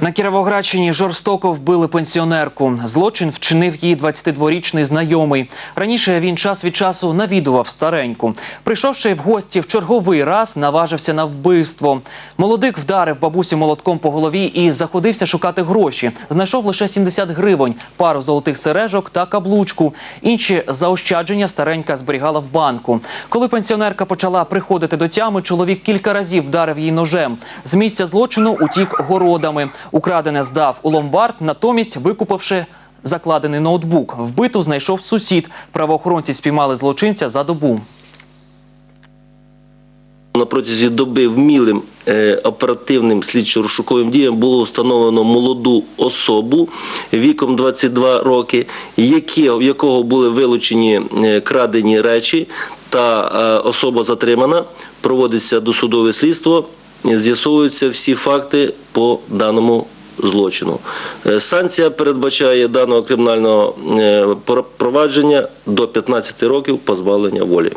На Кіровоградщині жорстоко вбили пенсіонерку. Злочин вчинив її 22-річний знайомий. Раніше він час від часу навідував стареньку. Прийшовши в гості в черговий раз, наважився на вбивство. Молодик вдарив бабусю молотком по голові і заходився шукати гроші. Знайшов лише 70 гривень, пару золотих сережок та каблучку. Інші заощадження старенька зберігала в банку. Коли пенсіонерка почала приходити до тями, чоловік кілька разів вдарив її ножем. З місця злочину утік городами. Украдене здав у ломбард, натомість викупивши закладений ноутбук. Вбиту знайшов сусід. Правоохоронці спіймали злочинця за добу. На протязі доби вмілим е, оперативним слідчо-розшуковим діям було встановлено молоду особу віком 22 роки, які, в якого були вилучені е, крадені речі, та е, особа затримана. Проводиться досудове слідство, з'ясовуються всі факти по даному злочину. Е, Санкція передбачає даного кримінального е, провадження до 15 років позбавлення волі.